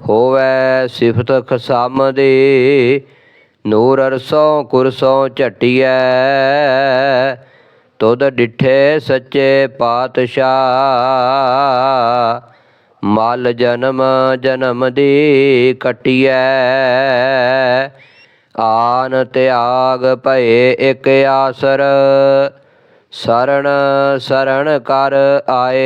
ਹੋਵੇ ਸਿਫਤ ਖਸਮ ਦੀ, ਨੂਰ ਅਰਸੋਂ ਕੁਰਸੋਂ ਝਟਿਐ। ਤੁਧ ਡਿਠੇ ਸੱਚੇ ਪਾਤਸ਼ਾਹ, ਮਲ ਜਨਮ ਜਨਮ ਦੀ ਕਟਿਐ। ਆਨ ਤਿਆਗ ਭਏ ਇਕ ਆਸਰ ਸਰਣ ਸਰਣ ਕਰ ਆਏ।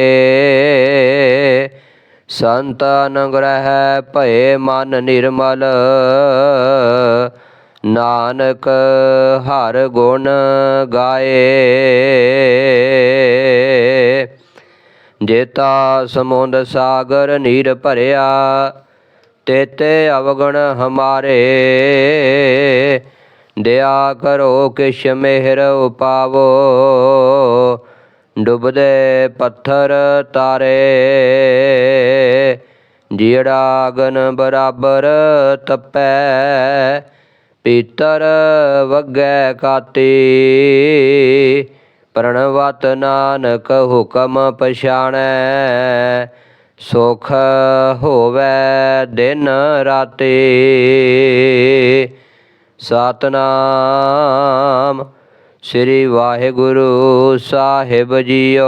ਸੰਤ ਅਨੁਗ੍ਰਹਿ ਭਏ ਮਨ ਨਿਰਮਲ। ਨਾਨਕ ਹਰ ਗੁਣ ਗਾਏ। ਜੇਤਾ ਸਮੁੰਦ ਸਾਗਰ ਨੀਰ ਭਰਿਆ, ਤੇਤੇ ਅਵਗਣ ਹਮਾਰੇ। ਦਿਆ ਕਰੋ ਕਿਛ ਮਿਹਰ ਉਪਾਵੋ ਡੁੱਬਦੇ ਪੱਥਰ ਤਾਰੇ। ਜਿਹੜਾ ਅਗਨ ਬਰਾਬਰ ਤਪੈ, ਪੀਤਰ ਵਗੈ ਕਾਤੀ। ਪ੍ਰਣਵਤ ਨਾਨਕ ਹੁਕਮ ਪਛਾਣੈ, ਸੁਖ ਹੋਵੇ ਦਿਨ ਰਾਤੀ। ਸਤਨਾਮ ਸ੍ਰੀ ਵਾਹਿਗੁਰੂ ਸਾਹਿਬ ਜੀਓ।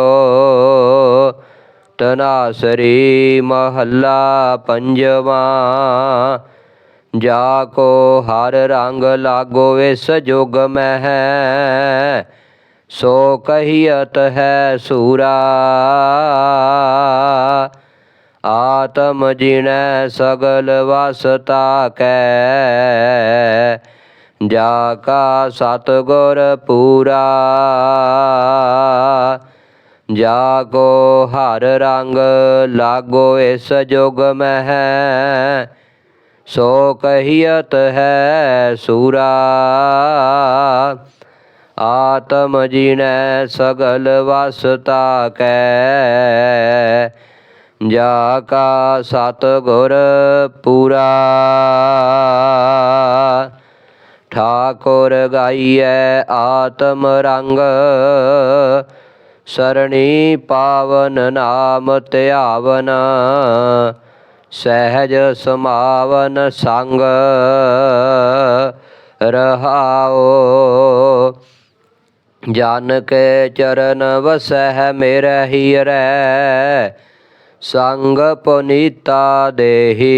ਤਨਾਸਰੀ ਮਹੱਲਾ ਪੰਜਵਾਂ। ਜਾ ਕੋ ਹਰ ਰੰਗ ਲਾਗੋ ਵਿਸ ਜੁਗ ਮਹਿ। ਸੋ ਕਹੀਅਤ ਹੈ ਸੂਰਾ। ਆਤਮ ਜਿਣੈ ਸਗਲ ਵਸਤਾ ਕੈ। ਜਾ ਕਾ ਸਤਗੁਰ ਪੂਰਾ। ਜਾ ਕੋ ਹਰ ਰੰਗ ਲਾਗੋ ਇਸ ਜੁਗ ਮਹਿ। ਸੋ ਕਹੀਅਤ ਹੈ ਸੂਰਾ। ਆਤਮ ਜਿਣੈ ਸਗਲ ਵਸਤਾ ਕੈ। ਜਾ ਕਾ ਸਤਗੁਰ ਪੂਰਾ। ਠਾਕੁਰ ਗਾਈਐ ਆਤਮ ਰੰਗ। ਸਰਣੀ ਪਾਵਨ ਨਾਮ ਧਿਆਵਨ। ਸਹਿਜ ਸਮਾਵਨ ਸੰਗ ਰਹਾਓ ਜਨ ਕੇ ਚਰਨ ਵਸਹਿ ਮੇਰੇ ਹੀਰੈ ਸੰਗ ਪੁਨੀਤਾ ਦੇਹੀ।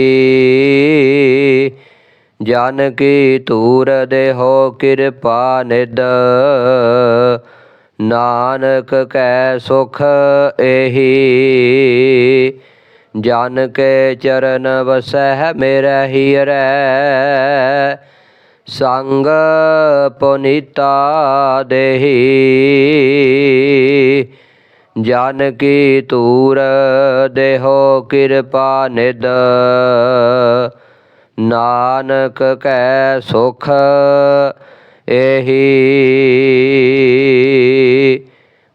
ਜਨ ਕੀ ਤੂਰ ਦੇਹੋ ਕਿਰਪਾ ਨਿਦ ਨਾਨਕ ਕੈ ਸੁਖ ਏਹੀ। ਜਨ ਕੇ ਚਰਨ ਵਸਹਿ ਮੇਰੇ ਹੀਰੈ ਸੰਗ ਪੁਨੀਤਾ ਦੇਹੀ। ਜਨ ਕੀ ਤੂਰ ਦੇਹੋ ਕਿਰਪਾ ਨਿਦ ਨਾਨਕ ਕੈ ਸੁਖ ਏਹੀ।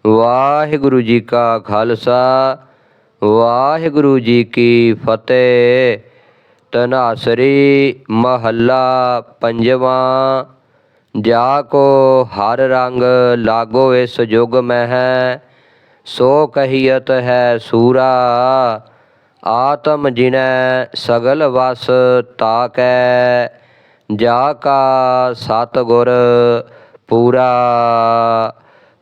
ਵਾਹਿਗੁਰੂ ਜੀ ਕਾ ਖਾਲਸਾ, ਵਾਹਿਗੁਰੂ ਜੀ ਕੀ ਫਤਿਹ। ਤਨਾਸਰੀ ਮਹੱਲਾ ਪੰਜਵਾਂ, ਜਾ ਕੋ ਹਰ ਰੰਗ ਲਾਗੋ ਇਸ ਜੁਗ ਮਹਿ, ਸੋ ਕਹੀਅਤ ਹੈ ਸੂਰਾ। ਆਤਮ ਜਿਨੈ ਸਗਲ ਵਸ ਤਾਕੈ, ਜਾ ਕਾ ਸਤਗੁਰ ਪੂਰਾ।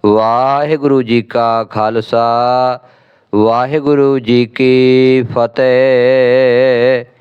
ਵਾਹਿਗੁਰੂ ਜੀ ਕਾ ਖਾਲਸਾ, ਵਾਹਿਗੁਰੂ ਜੀ ਕੀ ਫਤਿਹ।